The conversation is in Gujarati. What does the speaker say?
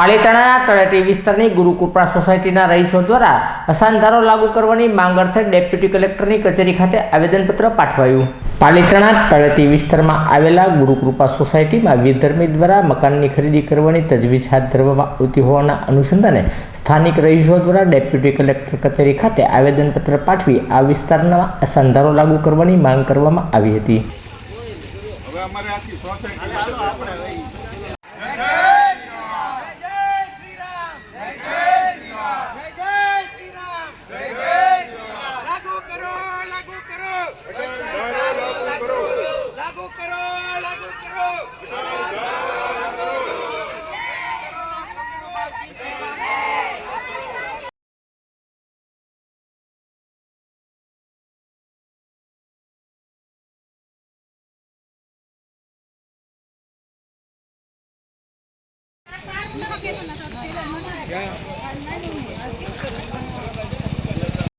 પાલીતાણાના તળેટી વિસ્તારની ગુરુકૃપા સોસાયટીના રહીશો દ્વારા અસાનધારો લાગુ કરવાની માંગ અર્થે ડેપ્યુટી કલેક્ટરની કચેરી ખાતે આવેદનપત્ર પાઠવાયું. પાલીતાણા તળેટી વિસ્તારમાં આવેલા ગુરુકૃપા સોસાયટીમાં વિધર્મી દ્વારા મકાનની ખરીદી કરવાની તજવીજ હાથ ધરવામાં આવતી હોવાના અનુસંધાને સ્થાનિક રહીશો દ્વારા ડેપ્યુટી કલેક્ટર કચેરી ખાતે આવેદનપત્ર પાઠવી આ વિસ્તારના અસાનધારો લાગુ કરવાની માંગ કરવામાં આવી હતી. અમારે આખી સોસાયટી લાગુ Nakakita na sa sila. Yeah.